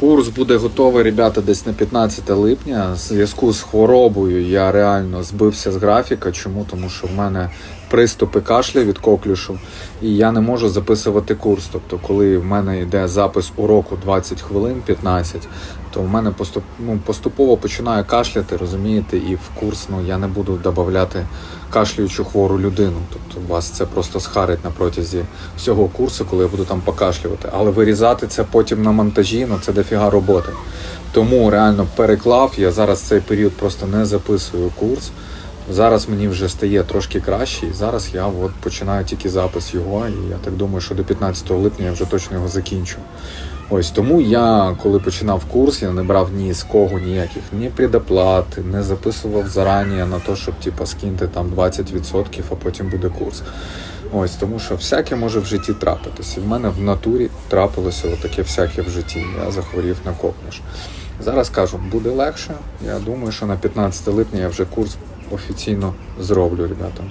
Курс буде готовий, ребята, десь на 15 липня. В зв'язку з хворобою я реально збився з графіка. Чому? Тому що в мене приступи кашля від коклюшу, і я не можу записувати курс. Тобто, коли в мене йде запис уроку 20 хвилин, 15, то в мене поступ, ну, поступово починає кашляти, розумієте, і в курс ну, я не буду додавати кашлюючу хвору людину. Тобто вас це просто схарить на протязі всього курсу, коли я буду там покашлювати. Але вирізати це потім на монтажі, ну це дофіга роботи. Тому реально переклав. Я зараз цей період просто не записую курс. Зараз мені вже стає трошки краще, і зараз я от починаю тільки запис його, і я так думаю, що до 15 липня я вже точно його закінчу. Ось тому я, коли починав курс, я не брав ні з кого ніяких ні предоплати, не записував зарані на те, щоб типу, скиньте там 20%, а потім буде курс. Ось тому, що всяке може в житті трапитися. І в мене в натурі трапилося таке всяке в житті. Я захворів на коклюш. Зараз кажу, буде легше. Я думаю, що на 15 липня я вже курс офіційно зроблю, ребята.